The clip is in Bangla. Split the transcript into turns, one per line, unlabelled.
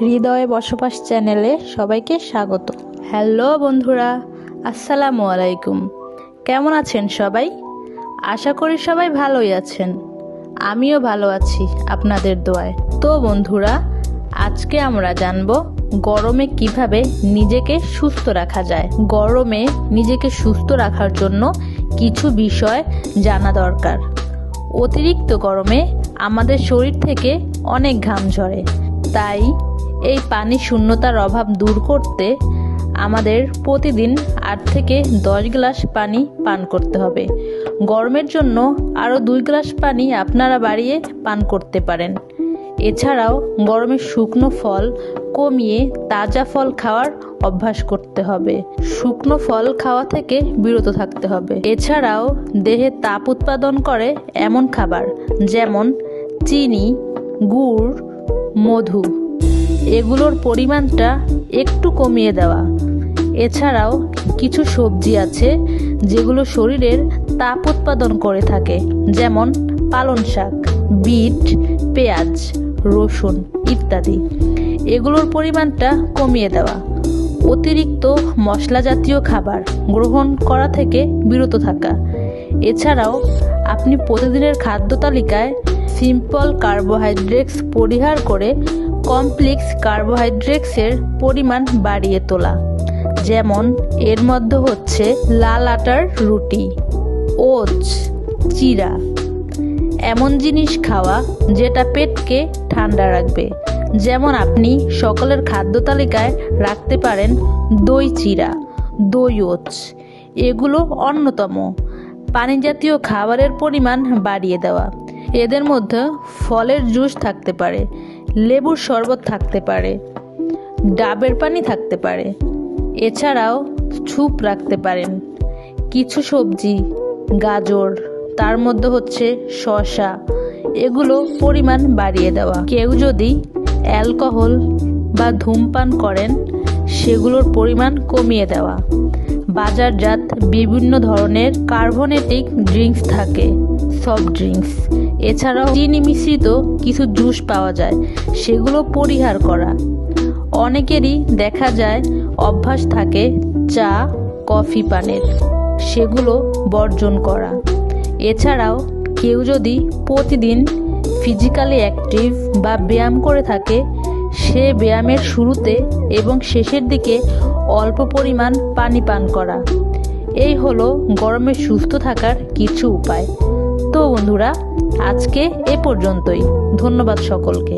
হৃদয়ে বসবাস চ্যানেলে সবাইকে স্বাগত। হ্যালো বন্ধুরা, আসসালামু আলাইকুম। কেমন আছেন সবাই? আশা করি সবাই ভালোই আছেন। আমিও ভালো আছি আপনাদের দোয়ায়। তো বন্ধুরা, আজকে আমরা জানব গরমে কীভাবে নিজেকে সুস্থ রাখা যায়। গরমে নিজেকে সুস্থ রাখার জন্য কিছু বিষয় জানা দরকার। অতিরিক্ত গরমে আমাদের শরীর থেকে অনেক ঘাম ঝরে। তাই এই পানি শূন্যতার অভাব দূর করতে আমাদের প্রতিদিন আট থেকে দশ গ্লাস পানি পান করতে হবে। গরমের জন্য আরও দুই গ্লাস পানি আপনারা বাড়িয়ে পান করতে পারেন। এছাড়াও গরমে শুকনো ফল কমিয়ে তাজা ফল খাওয়ার অভ্যাস করতে হবে। শুকনো ফল খাওয়া থেকে বিরত থাকতে হবে। এছাড়াও দেহে তাপ উৎপাদন করে এমন খাবার, যেমন চিনি, গুড়, মধু। এগুলোর পরিমাণটা একটু কমিয়ে দেওয়া। এছাড়াও কিছু সবজি আছে যেগুলো শরীরের তাপ উৎপাদন করে থাকে, যেমন পালং শাক, বিট, পেঁয়াজ, রসুন ইত্যাদি। এগুলোর পরিমাণটা কমিয়ে দেওয়া। অতিরিক্ত মশলা জাতীয় খাবার গ্রহণ করা থেকে বিরত থাকা। এছাড়াও আপনি প্রতিদিনের খাদ্য তালিকায় সিম্পল কার্বোহাইড্রেটস পরিহার করে কমপ্লেক্স কার্বোহাইড্রেটসের পরিমাণ বাড়িয়ে তোলা। যেমন, এর মধ্যে হচ্ছে লাল আটার রুটি, ওটস চিরা এমন জিনিস খাওয়া যেটা পেটকে ঠান্ডা রাখবে। যেমন, আপনি সকালের খাদ্য তালিকায় রাখতে পারেন দই চিরা দই ওটস। এগুলো অন্যতম। পানি জাতীয় খাবারের পরিমাণ বাড়িয়ে দেওয়া। এদের মধ্যে ফলের জুস থাকতে পারে। লেবুর শরবত থাকতে পারে, ডাবের পানি থাকতে পারে, এছাড়াও ছুপ রাখতে পারেন। কিছু সবজি, গাজর, তার মধ্যে হচ্ছে শসা, এগুলো পরিমাণ বাড়িয়ে দেওয়া। কেউ যদি অ্যালকোহল বা ধূমপান করেন, সেগুলোর পরিমাণ কমিয়ে দেওয়া। বাজারজাত বিভিন্ন ধরনের কার্বনেটিক ড্রিঙ্কস থাকে। সফট ড্রিঙ্কস এছাড়াও চিনি মিশ্রিত কিছু জুস পাওয়া যায়, সেগুলো পরিহার করা। অনেকেরই দেখা যায় অভ্যাস থাকে চা, কফি পানের, সেগুলো বর্জন করা। এছাড়াও কেউ যদি প্রতিদিন ফিজিক্যালি অ্যাক্টিভ বা ব্যায়াম করে থাকে, সে ব্যায়ামের শুরুতে এবং শেষের দিকে অল্প পরিমাণ পানি পান করা। এই হলো গরমে সুস্থ থাকার কিছু উপায়। তো বন্ধুরা আজকে এ পর্যন্তই। ধন্যবাদ সকলকে।